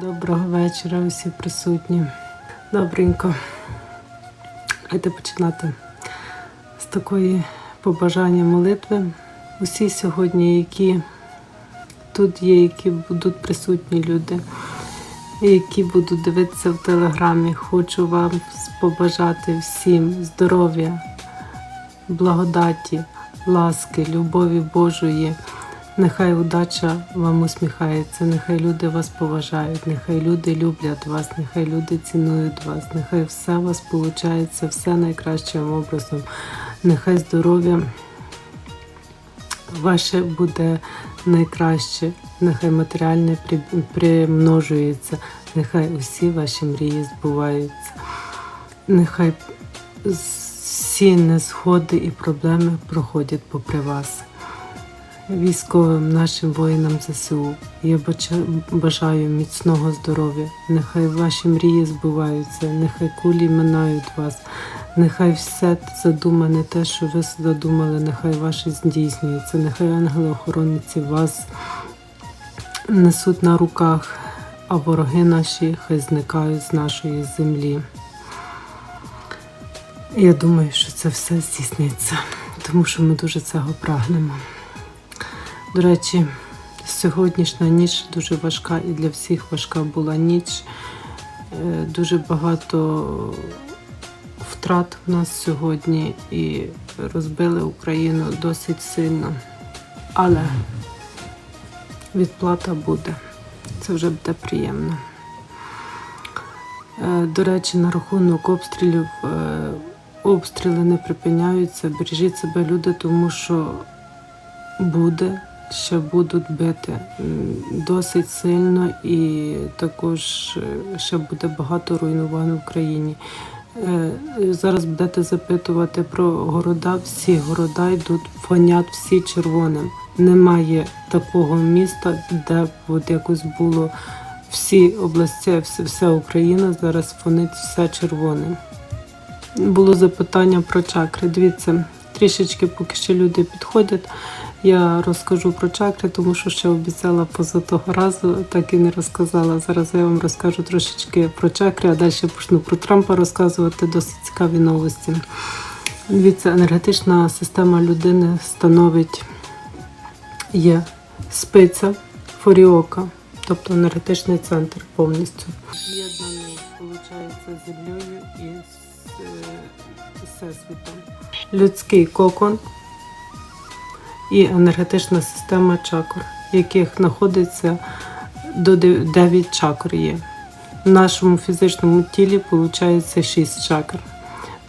Доброго вечора, усі присутні. Добренько. Давайте починати з такої побажання молитви. Усі сьогодні, які тут є, які будуть присутні люди, які будуть дивитися в телеграмі, хочу вам побажати всім здоров'я, благодаті, ласки, любові Божої. Нехай удача вам усміхається, нехай люди вас поважають, нехай люди люблять вас, нехай люди цінують вас, нехай все у вас виходить, все найкращим образом. Нехай здоров'я ваше буде найкраще, нехай матеріальне примножується, нехай усі ваші мрії збуваються. Нехай всі незгоди і проблеми проходять попри вас військовим нашим воїнам ЗСУ. Я бажаю міцного здоров'я. Нехай ваші мрії збуваються, нехай кулі минають вас, нехай все задумане, те, що ви задумали, нехай ваше здійснюється, нехай ангели-охоронниці вас несуть на руках, а вороги наші хай зникають з нашої землі. Я думаю, що це все здійсниться, тому що ми дуже цього прагнемо. До речі, сьогоднішня ніч дуже важка і для всіх важка була ніч. Е, Дуже багато втрат у нас сьогодні і розбили Україну досить сильно. Але відплата буде. Це вже буде приємно. Е, До речі, на рахунок обстрілів, е, обстріли не припиняються. Бережіть себе, люди, тому що буде, ще будуть бити досить сильно, і також е, ще буде багато руйнувань в Україні. Е, Зараз будете запитувати про города. Всі города йдуть, фонять всі червоним. Немає такого міста, де от якось було всі області, вся Україна зараз фонить все червоним. Було запитання про чакри. Дивіться, трішечки, поки ще люди підходять, я розкажу про чакри, тому що ще обіцяла поза того разу, так і не розказала. Зараз я вам розкажу трошечки про чакри, а далі почну про Трампа розказувати досить цікаві новості. Дивіться, енергетична система людини становить є спиця, форіока, тобто енергетичний центр повністю. З'єднаний, землею і з е, всесвітом. Людський кокон і енергетична система чакр, в яких знаходиться до 9 чакр є. В нашому фізичному тілі виходить 6 чакр.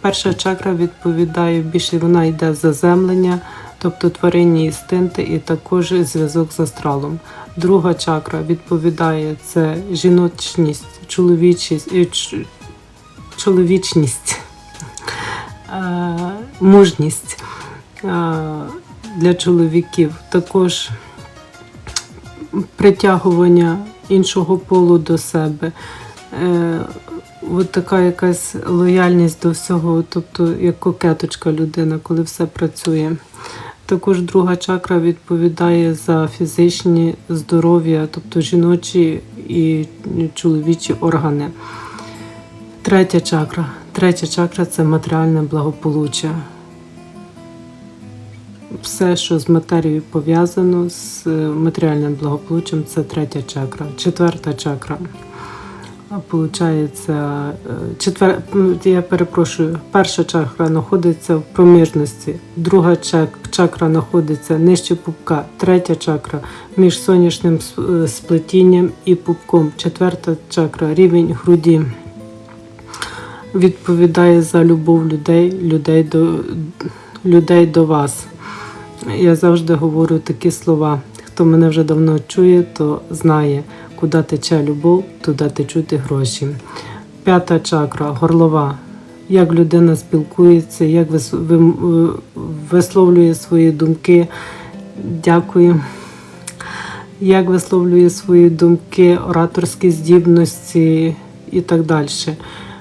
Перша чакра відповідає більше, вона йде заземлення, тобто тваринні інстинкти і також зв'язок з астралом. Друга чакра відповідає це жіночність, чоловічість, ч- чоловічність, е, мужність е, для чоловіків. Також притягування іншого полу до себе. Е, От така якась лояльність до всього, тобто як кокеточка людина, коли все працює. Також друга чакра відповідає за фізичні здоров'я, тобто жіночі і чоловічі органи. Третя чакра. Третя чакра це матеріальне благополуччя. Все, що з матерією пов'язано, з е, матеріальним благополуччям, це третя чакра. Четверта чакра. Получається, е, четвер... я перепрошую, перша чакра знаходиться в проміжності, друга чакра знаходиться нижче пупка, третя чакра між сонячним е, сплетінням і пупком, четверта чакра рівень груді. Відповідає за любов людей, людей до, людей до вас. Я завжди говорю такі слова. Хто мене вже давно чує, то знає, куди тече любов, туди течуть і гроші. П'ята чакра, горлова. Як людина спілкується, як висловлює свої думки. Дякую. Як висловлює свої думки, ораторські здібності і так далі.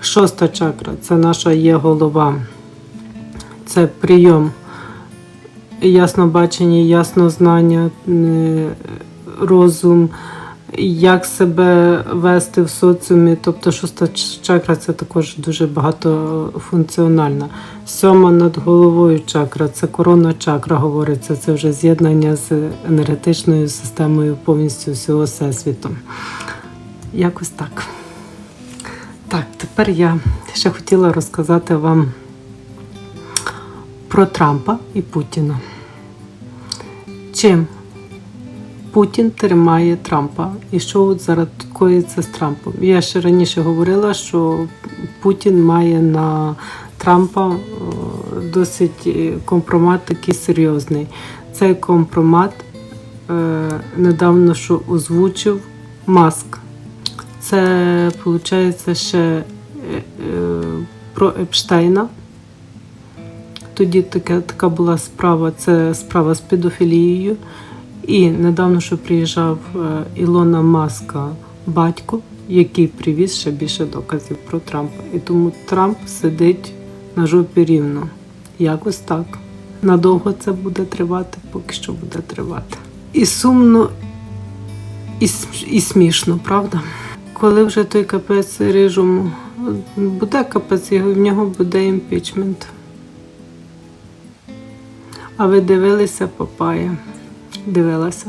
Шоста чакра це наша є голова. Це прийом яснобачення, яснознання, е, розум, як себе вести в соціумі. Тобто шоста чакра це також дуже багатофункціональна. Сьома над головою чакра, це корона чакра говориться, це вже з'єднання з енергетичною системою повністю всього всесвіту. Якось так. Так, тепер я ще хотіла розказати вам про Трампа і Путіна. Чим Путін тримає Трампа? І що от зараз коїться з Трампом? Я ще раніше говорила, що Путін має на Трампа е, досить е, компромат такий серйозний. Цей компромат е, недавно що озвучив Маск. Це виходить ще е, е, про Епштейна. Тоді таке, така була справа, це справа з педофілією. І недавно що приїжджав е, Ілона Маска батько, який привіз ще більше доказів про Трампа. І тому Трамп сидить на жопі рівно. Якось так. Надовго це буде тривати, поки що буде тривати. І сумно, і, і смішно, правда? Коли вже той капець рижому буде капець, в нього буде імпічмент. А ви дивилися Папая? Дивилася.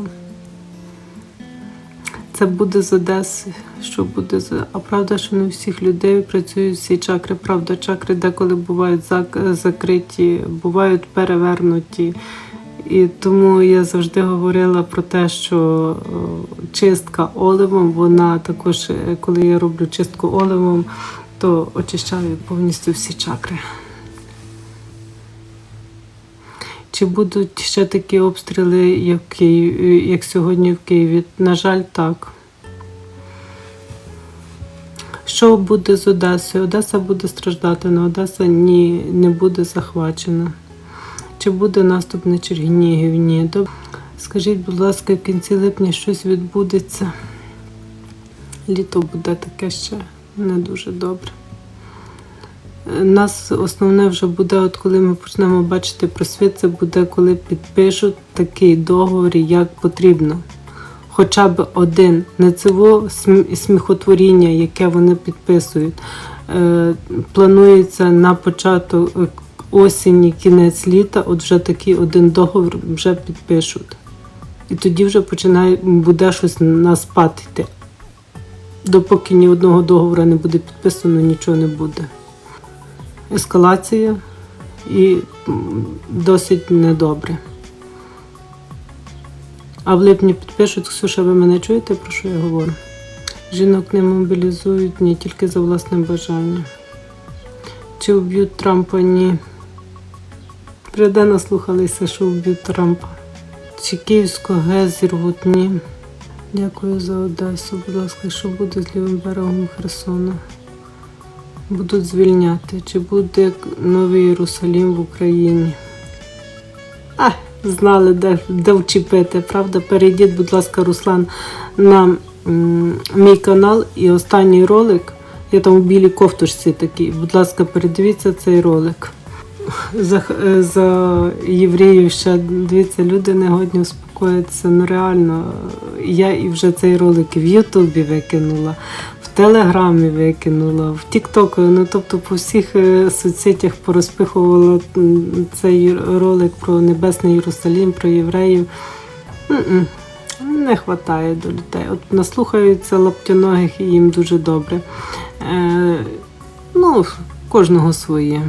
Це буде з Одеси. Що буде з. А правда, що не всіх людей працюють всі чакри. Правда, чакри деколи бувають зак- закриті, бувають перевернуті. І тому я завжди говорила про те, що чистка оливом, вона також, е, коли я роблю чистку оливом, то очищаю повністю всі чакри. Чи будуть ще такі обстріли, як, як сьогодні в Києві? На жаль, так. Що буде з Одесою? Одеса буде страждати, але Одеса ні, не буде захвачена. Чи буде наступ на Чернігів? Ні. Скажіть, будь ласка, в кінці липня щось відбудеться. Літо буде таке ще не дуже добре. Нас основне вже буде, от коли ми почнемо бачити просвіт, це буде, коли підпишуть такий договір, як потрібно. Хоча б один. Не цього сміхотворіння, яке вони підписують. Е, планується на початок е, осені, кінець літа, от вже такий один договір вже підпишуть. І тоді вже починає буде щось на спад йти. Допоки ні одного договору не буде підписано, нічого не буде ескалація і досить недобре. А в липні підпишуть, Ксюша, ви мене чуєте, про що я говорю? Жінок не мобілізують ні тільки за власне бажання. Чи вб'ють Трампа? Ні. Прийде наслухалися, що вб'ють Трампа. Чи Київську ГЕС зірвуть? Ні. Дякую за Одесу. Будь ласка, що буде з лівим берегом Херсона? Будуть звільняти, чи буде новий Єрусалім в Україні. А, знали, де, де вчепити, правда? Перейдіть, будь ласка, Руслан, на мій канал і останній ролик. Я там у білій кофтушці такій. Будь ласка, передивіться цей ролик. За, за євреїв ще дивіться, люди не годні успокоїтися. Ну реально, я і вже цей ролик в Ютубі викинула, Телеграмі викинула, в Тіктоку. Ну тобто по всіх е, соцсетях порозпихувала цей ролик про Небесний Єрусалім, про євреїв. Не вистачає до людей. От наслухаються лаптяногих і їм дуже добре. Е, ну, кожного своє.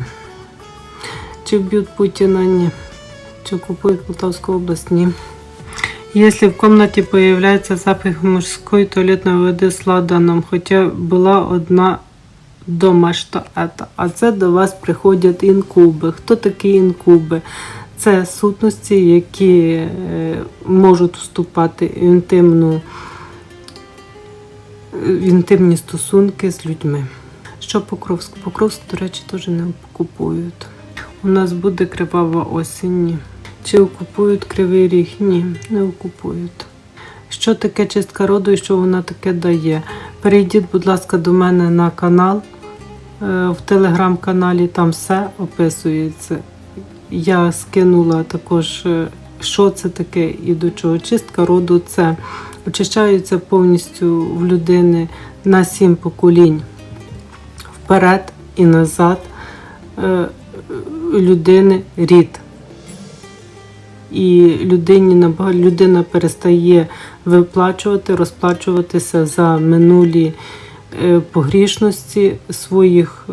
Чи вбьют Путина? Ні. Чи купують Полтавскую область? Ні. Если в комнате появляется запах мужской туалетной воды с ладаном, хотя була одна дома, що это. А це до вас приходять інкуби. Хто такі інкуби? Це сутності, які е, можуть вступати в інтимну в інтимні стосунки з людьми. Що Покровськ? Покровськ, до речі, теж не окупують. У нас буде кривава осінь. Чи окупують кривий ріг? Ні, не окупують. Що таке чистка роду і що вона таке дає? Перейдіть, будь ласка, до мене на канал. Е, В телеграм-каналі там все описується. Я скинула також е, що це таке і до чого. Чистка роду це очищаються повністю в людини на сім поколінь вперед і назад е, людини рід. І людині людина перестає виплачувати, розплачуватися за минулі е, погрішності своїх е,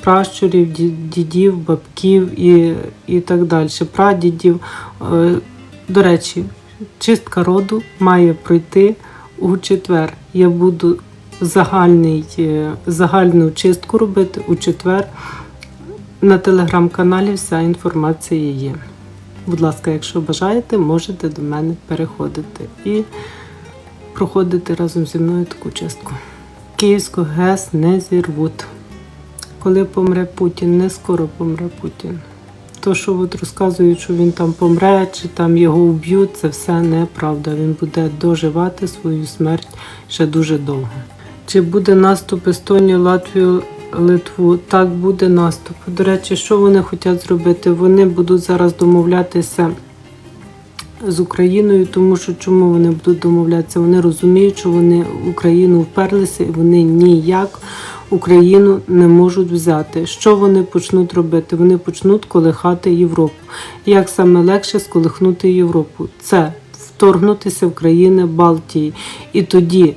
пращурів, дідів, бабків і, і так далі, прадідів. Е, До речі, чистка роду має пройти у четвер. Я буду загальний, загальну чистку робити у четвер. На телеграм-каналі вся інформація є. Будь ласка, якщо бажаєте, можете до мене переходити і проходити разом зі мною таку чистку. Київську ГЕС не зірвуть. Коли помре Путін, не скоро помре Путін. То, що от розказують, що він там помре, чи там його вб'ють, це все неправда. Він буде доживати свою смерть ще дуже довго. Чи буде наступ Естонію, Латвію, Литву? Так буде наступ. До речі, що вони хочуть зробити? Вони будуть зараз домовлятися з Україною, тому що чому вони будуть домовлятися? Вони розуміють, що вони Україну вперлися і вони ніяк Україну не можуть взяти. Що вони почнуть робити? Вони почнуть колихати Європу. Як саме легше сколихнути Європу? Це вторгнутися в країни Балтії. І тоді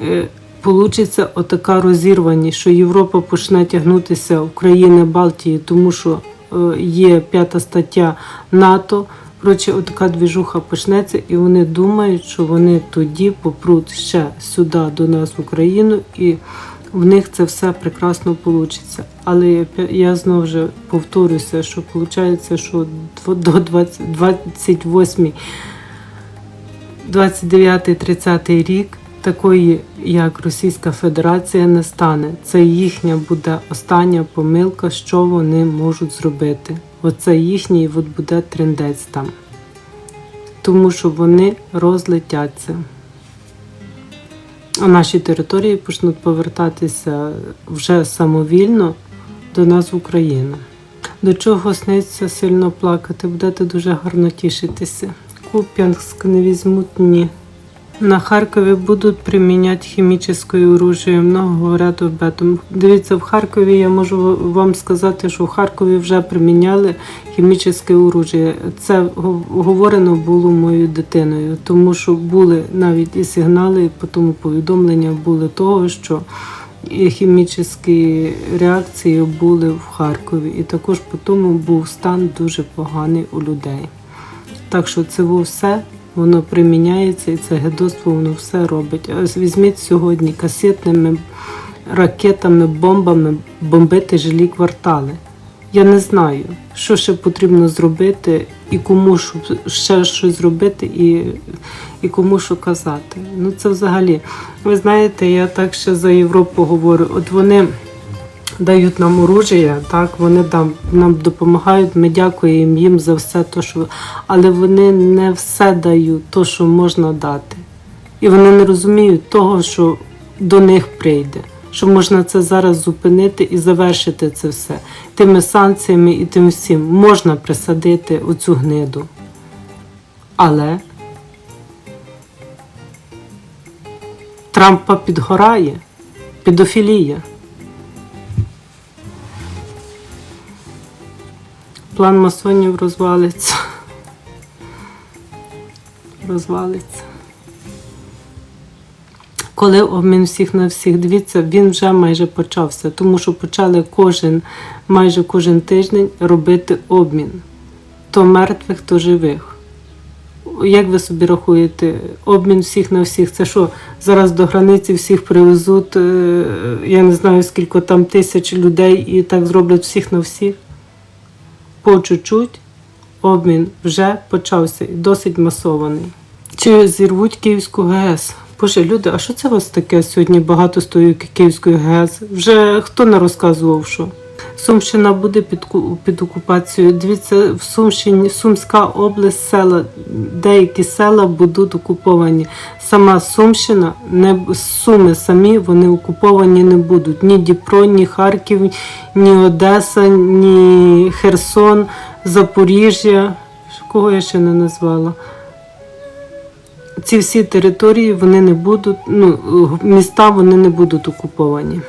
е, получиться отака розірваність, що Європа почне тягнутися в країни Балтії, тому що е, є п'ята стаття НАТО. Коротше, отака двіжуха почнеться, і вони думають, що вони тоді попруть ще сюди до нас в Україну, і в них це все прекрасно вийде. Але я, я знову ж повторюся, що виходить, що до 20, 28 29-30 рік такої, як Російська Федерація, не стане. Це їхня буде остання помилка, що вони можуть зробити. Оце їхній от буде трендець там. Тому що вони розлетяться. А наші території почнуть повертатися вже самовільно до нас в Україну. До чого сниться сильно плакати, будете дуже гарно тішитися. Куп'янськ не візьмуть ні. На Харкові будуть приміняти хімічне оружие. Много говорять об этом. Дивіться, в Харкові я можу вам сказати, що в Харкові вже приміняли хімічне оружие. Це говорено було моєю дитиною, тому що були навіть і сигнали, і по тому повідомлення були того, що хімічні реакції були в Харкові. І також по тому був стан дуже поганий у людей. Так що це во все воно приміняється і це гедоство воно все робить. Ось візьміть сьогодні касетними ракетами, бомбами бомбити жилі квартали. Я не знаю, що ще потрібно зробити і кому ще щось зробити, і, і кому що казати. Ну це взагалі. Ви знаєте, я так ще за Європу говорю. От вони дають нам оружие, так вони там нам допомагають. Ми дякуємо їм за все, то, що але вони не все дають, то, що можна дати. І вони не розуміють того, що до них прийде. Що можна це зараз зупинити і завершити це все тими санкціями і тим всім можна присадити оцю гниду. Але Трампа підгорає, педофілія. План масонів розвалиться. Розвалиться. Коли обмін всіх на всіх, дивіться, він вже майже почався, тому що почали кожен, майже кожен тиждень робити обмін. То мертвих, то живих. Як ви собі рахуєте, обмін всіх на всіх? Це що, зараз до границі всіх привезуть, е, я не знаю скільки там тисяч людей і так зроблять всіх на всіх? По чуть-чуть обмін вже почався і досить масований. Чи зірвуть Київську ГЕС? Боже, люди, а що це у вас таке сьогодні багато з тою Київською ГЕС? Вже хто не розказував, що? Сумщина буде під, під окупацією. Дивіться, в Сумщині, Сумська область, села, деякі села будуть окуповані. Сама Сумщина, не, Суми самі вони окуповані не будуть. Ні Дніпро, ні Харків, ні Одеса, ні Херсон, Запоріжжя. кого я ще не назвала. Ці всі території вони не будуть, ну, міста вони не будуть окуповані.